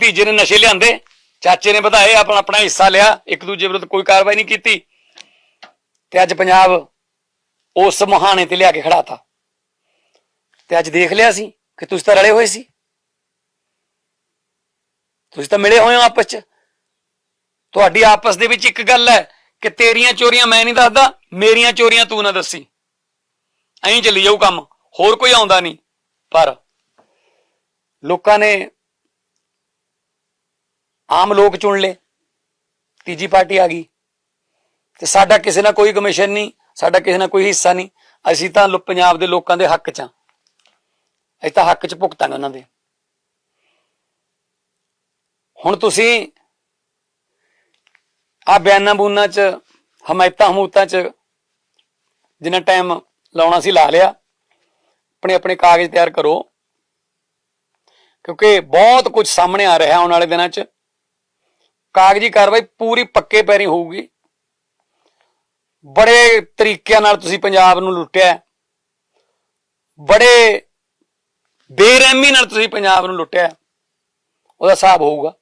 ਭਤੀਜੇ ਨੇ ਨਸ਼ੇ ਲਿਆਂਦੇ, ਚਾਚੇ ਨੇ ਵਧਾਏ, ਆਪਣਾ ਆਪਣਾ ਹਿੱਸਾ ਲਿਆ, ਇੱਕ ਦੂਜੇ ਵਿਰੁੱਧ ਕੋਈ ਕਾਰਵਾਈ ਨਹੀਂ ਕੀਤੀ। ਤੇ ਅੱਜ ਪੰਜਾਬ ਉਸ ਮੁਹਾਣੇ ਤੇ ਲਿਆ ਕੇ ਖੜਾਤਾ ਤੇ ਅੱਜ ਦੇਖ ਲਿਆ ਸੀ ਕਿ ਤੁਸੀਂ ਤਾਂ ਰਲੇ ਹੋਏ ਸੀ। ਤੁਸੀਂ ਤਾਂ ਮਿਲੇ ਹੋਏ ਹੋ ਆਪਸ ਚ। ਤੁਹਾਡੀ ਆਪਸ ਦੇ ਵਿੱਚ ਇੱਕ ਗੱਲ ਹੈ ਕਿ ਤੇਰੀਆਂ ਚੋਰੀਆਂ ਮੈਂ ਨਹੀਂ ਦੱਸਦਾ, ਮੇਰੀਆਂ ਚੋਰੀਆਂ ਤੂੰ ਨਾ ਦੱਸੀ। ਐਂ ਚੱਲੀ ਜਾਊ ਕੰਮ, ਹੋਰ ਕੋਈ ਆਉਂਦਾ ਨਹੀਂ। ਪਰ ਲੋਕਾਂ ਨੇ ਆਮ ਲੋਕ ਚੁਣ ਲਏ। ਤੀਜੀ ਪਾਰਟੀ ਆ ਗਈ। ਤੇ ਸਾਡਾ ਕਿਸੇ ਨਾਲ ਕੋਈ ਕਮਿਸ਼ਨ ਨਹੀਂ, ਸਾਡਾ ਕਿਸੇ ਨਾਲ ਕੋਈ ਹਿੱਸਾ ਨਹੀਂ। ਅਸੀਂ ਤਾਂ ਪੰਜਾਬ ਦੇ ਲੋਕਾਂ ਦੇ ਹੱਕ 'ਚ ਆ ਅਸੀਂ ਤਾਂ ਹੱਕ 'ਚ ਭੁਗਤਾਂਗੇ ਉਹਨਾਂ ਦੇ। ਹੁਣ ਤੁਸੀਂ ਆ ਬਿਆਨਾਂ ਬੂਨਾਂ 'ਚ, ਹਮਾਇਤਾਂ ਹਮੂਤਾਂ 'ਚ ਜਿੰਨਾ ਟਾਈਮ ਲਾਉਣਾ ਸੀ ਲਾ ਲਿਆ। ਆਪਣੇ ਆਪਣੇ ਕਾਗਜ਼ ਤਿਆਰ ਕਰੋ। ਕਿਉਂਕਿ ਬਹੁਤ ਕੁਝ ਸਾਹਮਣੇ ਆ ਰਿਹਾ ਆਉਣ ਵਾਲੇ ਦਿਨਾਂ 'ਚ। ਕਾਗਜ਼ੀ ਕਾਰਵਾਈ ਪੂਰੀ ਪੱਕੇ ਪੈਰੀ ਹੋਊਗੀ। ਬੜੇ ਤਰੀਕਿਆਂ ਨਾਲ ਤੁਸੀਂ ਪੰਜਾਬ ਨੂੰ ਲੁੱਟਿਆ ਬੜੇ ਬੇਰਹਿਮੀ ਨਾਲ ਤੁਸੀਂ ਪੰਜਾਬ ਨੂੰ ਲੁੱਟਿਆ ਉਹਦਾ ਹਿਸਾਬ ਹੋਊਗਾ।